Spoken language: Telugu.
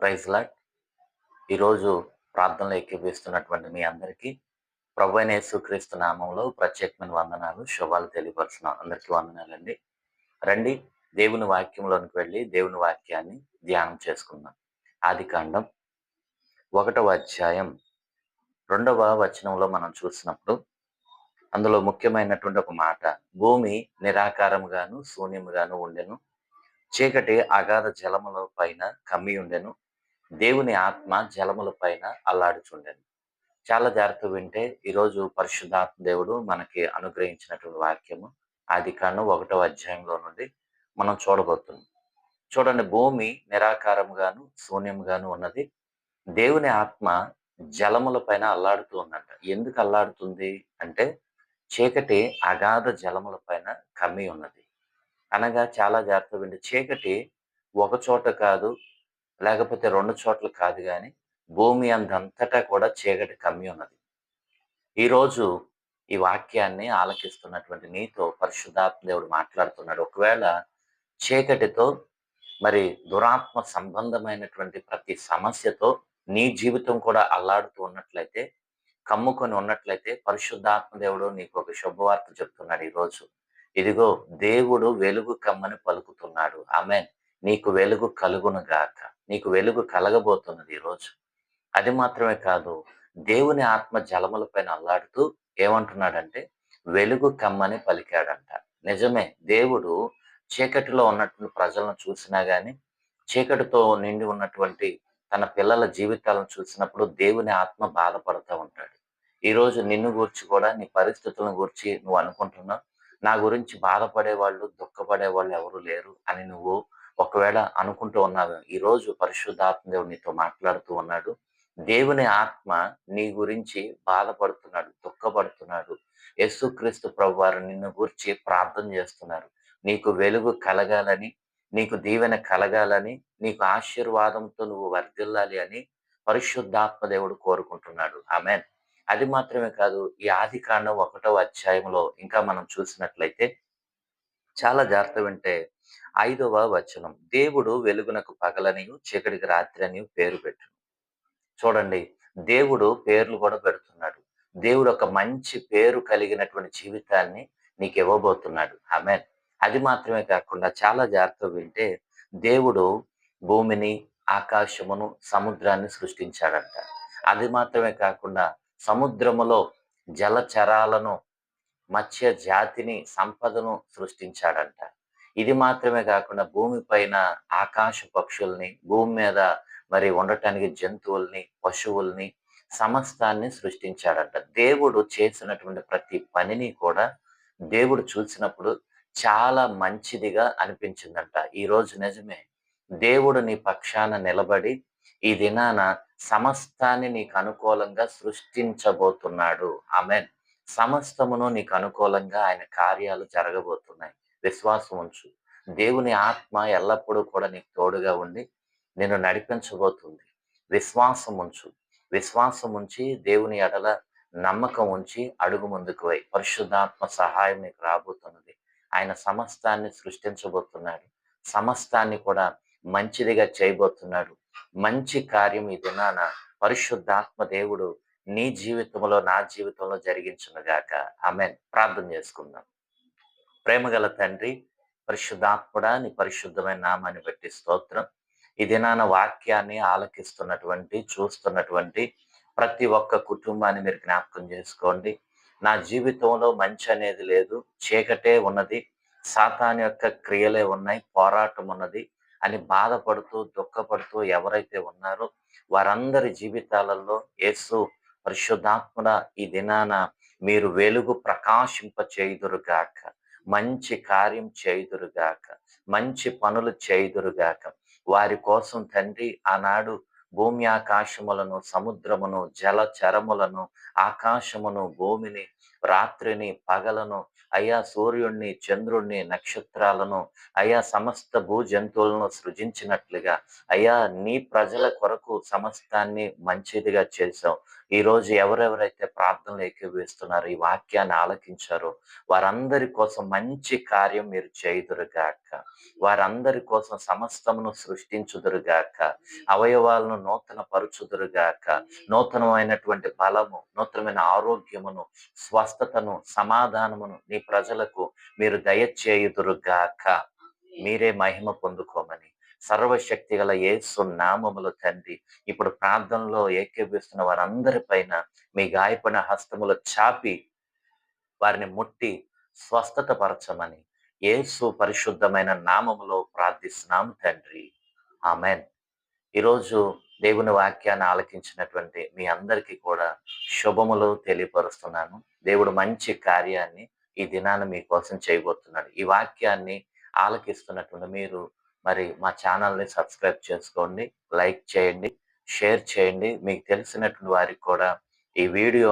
ప్రైజ్ లాట్ ఈరోజు ప్రార్థనలో ఎక్కిపిస్తున్నటువంటి మీ అందరికీ ప్రభు క్రీస్తు నామంలో ప్రత్యేకమైన వందనాలు శుభాలు తెలియపరుచున్నాం అందరికీ వందనాలండి. రండి దేవుని వాక్యంలోనికి వెళ్ళి దేవుని వాక్యాన్ని ధ్యానం చేసుకుందాం. ఆది కాండం ఒకటవ అధ్యాయం రెండవ వచనంలో మనం చూసినప్పుడు అందులో ముఖ్యమైనటువంటి ఒక మాట భూమి నిరాకారముగాను శూన్యముగాను ఉండెను. చీకటి అగాధ జలముల పైన కమ్మి ఉండెను దేవుని ఆత్మ జలముల పైన అల్లాడుచుండెను. చాలా జాగ్రత్త వింటే ఈరోజు పరిశుద్ధాత్మ దేవుడు మనకి అనుగ్రహించినటువంటి వాక్యము ఆది కాండం ఒకటో అధ్యాయంలో నుండి మనం చూడబోతున్నాం. చూడండి భూమి నిరాకారంగాను శూన్యముగాను ఉన్నది. దేవుని ఆత్మ జలముల పైన అల్లాడుతూ ఉందంట. ఎందుకు అల్లాడుతుంది అంటే చీకటి అగాధ జలముల పైన కమ్మి ఉన్నది. అనగా చాలా జాగ్రత్త వింటే చీకటి ఒక చోట కాదు లేకపోతే రెండు చోట్ల కాదు కానీ భూమి అందంతటా కూడా చీకటి కమ్మి ఉన్నది. ఈరోజు ఈ వాక్యాన్ని ఆలకిస్తున్నటువంటి నీతో పరిశుద్ధాత్మ దేవుడు మాట్లాడుతున్నాడు. ఒకవేళ చీకటితో మరి దురాత్మ సంబంధమైనటువంటి ప్రతి సమస్యతో నీ జీవితం కూడా అల్లాడుతూ ఉన్నట్లయితే కమ్ముకొని ఉన్నట్లయితే పరిశుద్ధాత్మ దేవుడు నీకు ఒక శుభవార్త చెప్తున్నాడు ఈరోజు ఇదిగో దేవుడు వెలుగు కమ్మని పలుకుతున్నాడు. ఆమె నీకు వెలుగు కలుగును గాక. నీకు వెలుగు కలగబోతున్నది ఈరోజు అది మాత్రమే కాదు దేవుని ఆత్మ జలముల పైన అల్లాడుతూ ఏమంటున్నాడంటే వెలుగు కమ్మని పలికాడంట. నిజమే దేవుడు చీకటిలో ఉన్నటువంటి ప్రజలను చూసినా గాని చీకటితో నిండి ఉన్నటువంటి తన పిల్లల జీవితాలను చూసినప్పుడు దేవుని ఆత్మ బాధపడుతూ ఉంటాడు. ఈరోజు నిన్ను గూర్చి కూడా నీ పరిస్థితులను గూర్చి నువ్వు అనుకుంటున్నావు. నా గురించి బాధపడే వాళ్ళు దుఃఖపడే వాళ్ళు ఎవరు లేరు అని నువ్వు ఒకవేళ అనుకుంటూ ఉన్నావు ఈరోజు పరిశుద్ధాత్మ దేవుడు నీతో మాట్లాడుతూ ఉన్నాడు. దేవుని ఆత్మ నీ గురించి బాధపడుతున్నాడు దుఃఖపడుతున్నాడు. యేసుక్రీస్తు ప్రభు వారు నిన్ను గురించి ప్రార్థన చేస్తున్నారు. నీకు వెలుగు కలగాలని నీకు దీవెన కలగాలని నీకు ఆశీర్వాదంతో నువ్వు వర్ధిల్లాలి అని పరిశుద్ధాత్మ దేవుడు కోరుకుంటున్నాడు. ఆమె అది మాత్రమే కాదు ఈ ఆది కాండం ఒకటో అధ్యాయంలో ఇంకా మనం చూసినట్లయితే చాలా జాగ్రత్త వింటే ఐదవ వచనం. దేవుడు వెలుగునకు పగలనియు చీకటికి రాత్రి అని పేరు పెట్టు చూడండి దేవుడు పేర్లు కూడా పెడుతున్నాడు. దేవుడు ఒక మంచి పేరు కలిగినటువంటి జీవితాన్ని నీకు ఇవ్వబోతున్నాడు. ఆమె అది మాత్రమే కాకుండా చాలా జాగ్రత్త వింటే దేవుడు భూమిని ఆకాశమును సముద్రాన్ని సృష్టించాడంట. అది మాత్రమే కాకుండా సముద్రములో జలచరాలను మత్స్య జాతిని సంపదను సృష్టించాడంట. ఇది మాత్రమే కాకుండా భూమి పైన ఆకాశ పక్షుల్ని భూమి మీద మరి ఉండటానికి జంతువుల్ని పశువుల్ని సమస్తాన్ని సృష్టించాడంట. దేవుడు చేసినటువంటి ప్రతి పనిని కూడా దేవుడు చూసినప్పుడు చాలా మంచిదిగా అనిపించిందంట. ఈ రోజు నిజమే దేవుడు నీ పక్షాన నిలబడి ఈ దినాన సమస్తాన్ని నీకు అనుకూలంగా సృష్టించబోతున్నాడు. ఆమెన్. సమస్తమును నీకు అనుకూలంగా ఆయన కార్యాలు జరగబోతున్నాయి. విశ్వాసం ఉంచు. దేవుని ఆత్మ ఎల్లప్పుడూ కూడా నీకు తోడుగా ఉండి నేను నడిపించబోతుంది. విశ్వాసం ఉంచు. విశ్వాసం ఉంచి దేవుని ఎడల నమ్మకం ఉంచి అడుగు ముందుకు వై పరిశుద్ధాత్మ సహాయం నీకు రాబోతున్నది. ఆయన సమస్తాన్ని సృష్టించబోతున్నాడు. సమస్తాన్ని కూడా మంచిదిగా చేయబోతున్నాడు. మంచి కార్యం ఈ దినాన పరిశుద్ధాత్మ దేవుడు నీ జీవితంలో నా జీవితంలో జరిగించునుగాక ఆమె ప్రార్థన చేసుకుందాం. ప్రేమగల తండ్రి పరిశుద్ధాత్ముడా నీ పరిశుద్ధమైన నామాన్ని బట్టి స్తోత్రం. ఈ దినాన వాక్యాన్ని ఆలకిస్తున్నటువంటి చూస్తున్నటువంటి ప్రతి ఒక్క కుటుంబాన్ని మీరు జ్ఞాపకం చేసుకోండి. నా జీవితంలో మంచి అనేది లేదు చీకటే ఉన్నది సాతాన్ యొక్క క్రియలే ఉన్నాయి పోరాటం ఉన్నది అని బాధపడుతూ దుఃఖపడుతూ ఎవరైతే ఉన్నారో వారందరి జీవితాలలో యేసు పరిశుద్ధాత్మడ ఈ దినాన మీరు వెలుగు ప్రకాశింప చేయుదురుగాక మంచి కార్యం చేయుదురుగాక మంచి పనులు చేయుదురుగాక వారి కోసం తండ్రి ఆనాడు భూమి ఆకాశములను సముద్రమును జల చరములను ఆకాశమును భూమిని రాత్రిని పగలను అయా సూర్యుణ్ణి చంద్రుణ్ణి నక్షత్రాలను అయా సమస్త భూ జంతువులను సృజించినట్లుగా అయా నీ ప్రజల కొరకు సమస్తాన్ని మంచిదిగా చేశావు. ఈరోజు ఎవరెవరైతే ప్రార్థనలు ఎక్కివేస్తున్నారో ఈ వాక్యాన్ని ఆలకించారో వారందరి కోసం మంచి కార్యం మీరు చేయుదురుగాక. వారందరి కోసం సమస్తమును సృష్టించుదురుగాక. అవయవాలను నూతన పరుచుదురుగాక నూతనమైనటువంటి బలము నూతనమైన ఆరోగ్యమును స్వస్థతను సమాధానమును నీ ప్రజలకు మీరు దయచేయుదురుగాక. మీరే మహిమ పొందుకోమని సర్వశక్తి గల యేసు నామములు తండ్రి. ఇప్పుడు ప్రార్థనలో ఏకీభిస్తున్న వారందరి పైన మీ గాయపడిన హస్తములు చాపి వారిని ముట్టి స్వస్థత పరచమని ఏసు పరిశుద్ధమైన నామములో ప్రార్థిస్తున్నాం తండ్రి. ఆమెన్. ఈరోజు దేవుని వాక్యాన్ని ఆలకించినటువంటి మీ అందరికీ కూడా శుభములు తెలియపరుస్తున్నాను. దేవుడు మంచి కార్యాన్ని ఈ దినాన్ని మీకోసం చేయబోతున్నాడు. ఈ వాక్యాన్ని ఆలకిస్తున్నటువంటి మీరు మరి మా ఛానల్ని సబ్స్క్రైబ్ చేసుకోండి లైక్ చేయండి షేర్ చేయండి. మీకు తెలిసినటువంటి వారికి కూడా ఈ వీడియో